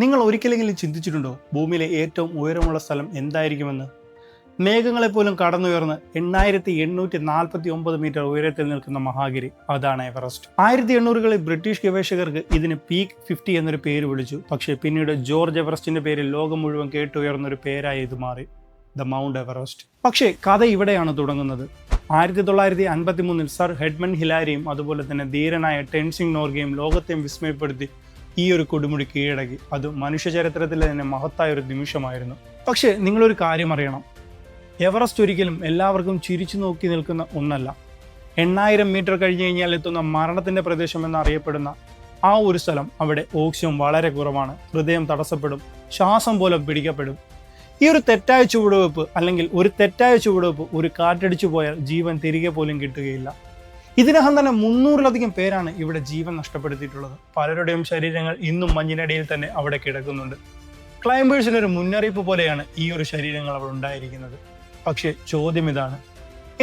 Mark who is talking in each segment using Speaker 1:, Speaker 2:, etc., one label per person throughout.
Speaker 1: നിങ്ങൾ ഒരിക്കലെങ്കിലും ചിന്തിച്ചിട്ടുണ്ടോ ഭൂമിയിലെ ഏറ്റവും ഉയരമുള്ള സ്ഥലം എന്തായിരിക്കുമെന്ന്? മേഘങ്ങളെപ്പോലും കടന്നുയർന്ന് എണ്ണായിരത്തി എണ്ണൂറ്റി നാൽപ്പത്തി ഒമ്പത് മീറ്റർ ഉയരത്തിൽ നിൽക്കുന്ന മഹാഗിരി അതാണ് എവറസ്റ്റ്. ആയിരത്തി എണ്ണൂറുകളിൽ ബ്രിട്ടീഷ് ഗവേഷകർക്ക് ഇതിന് പീക്ക് ഫിഫ്റ്റി എന്നൊരു പേര് വിളിച്ചു. പക്ഷേ പിന്നീട് ജോർജ് എവറസ്റ്റിന്റെ പേരിൽ ലോകം മുഴുവൻ കേട്ടുയർന്നൊരു പേരായി ഇത് മാറി. The Mount Everest. പക്ഷേ കഥ ഇവിടെയാണ് തുടങ്ങുന്നത്. ആയിരത്തി തൊള്ളായിരത്തി അൻപത്തി മൂന്നിൽ സർ ഹെഡ്മൻ ഹിലാരിയും അതുപോലെ തന്നെ ധീരനായ ടെൻസിംഗ് നോർഗയും ലോകത്തെയും വിസ്മയപ്പെടുത്തി ഈ ഒരു കൊടുമുടി കീഴടക്കി. അത് മനുഷ്യ ചരിത്രത്തിലെ തന്നെ മഹത്തായ ഒരു നിമിഷമായിരുന്നു. പക്ഷേ നിങ്ങളൊരു കാര്യം അറിയണം. എവറസ്റ്റ് ഒരിക്കലും എല്ലാവർക്കും ചിരിച്ചു നോക്കി നിൽക്കുന്ന ഒന്നല്ല. എണ്ണായിരം മീറ്റർ കഴിഞ്ഞു കഴിഞ്ഞാൽ എത്തുന്ന മരണത്തിന്റെ പ്രദേശം എന്നറിയപ്പെടുന്ന ആ ഒരു സ്ഥലം അവിടെ ഓക്സിജൻ വളരെ കുറവാണ്. ഹൃദയം തടസ്സപ്പെടും. ശ്വാസം പോലും പിടിക്കപ്പെടും. ഈ ഒരു തെറ്റായ ചുവടുവെപ്പ് അല്ലെങ്കിൽ ഒരു തെറ്റായ ചുവടുവെപ്പ് ഒരു കാറ്റടിച്ചു പോയാൽ ജീവൻ തിരികെ പോലും കിട്ടുകയില്ല. ഇതിനകം തന്നെ മുന്നൂറിലധികം പേരാണ് ഇവിടെ ജീവൻ നഷ്ടപ്പെടുത്തിയിട്ടുള്ളത്. പലരുടെയും ശരീരങ്ങൾ ഇന്നും മഞ്ഞിനടിയിൽ തന്നെ അവിടെ കിടക്കുന്നുണ്ട്. ക്ലൈംബേഴ്സിന് ഒരു മുന്നറിയിപ്പ് പോലെയാണ് ഈ ഒരു ശരീരങ്ങൾ അവിടെ ഉണ്ടായിരിക്കുന്നത്. പക്ഷേ ചോദ്യം ഇതാണ്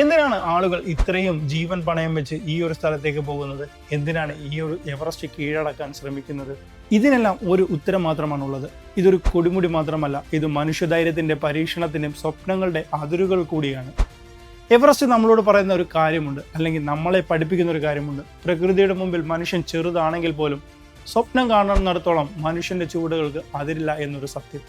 Speaker 1: എന്തിനാണ് ആളുകൾ ഇത്രയും ജീവൻ പണയം വെച്ച് ഈ ഒരു സ്ഥലത്തേക്ക് പോകുന്നത്? എന്തിനാണ് ഈ ഒരു എവറസ്റ്റ് കീഴടക്കാൻ ശ്രമിക്കുന്നത്? ഇതിനെല്ലാം ഒരു ഉത്തരം മാത്രമാണുള്ളത് ഇതൊരു കൊടുമുടി മാത്രമല്ല ഇത് മനുഷ്യധൈര്യത്തിന്റെ പരീക്ഷണത്തിന്റെയും സ്വപ്നങ്ങളുടെ അതിരുകൾ കൂടിയാണ്. എവറസ്റ്റ് നമ്മളോട് പറയുന്ന ഒരു കാര്യമുണ്ട് അല്ലെങ്കിൽ നമ്മളെ പഠിപ്പിക്കുന്ന ഒരു കാര്യമുണ്ട്. പ്രകൃതിയുടെ മുമ്പിൽ മനുഷ്യൻ ചെറുതാണെങ്കിൽ പോലും സ്വപ്നം കാണുന്നിടത്തോളം മനുഷ്യന്റെ ചുവടുകൾക്ക് അതിരില്ല എന്നൊരു സത്യം.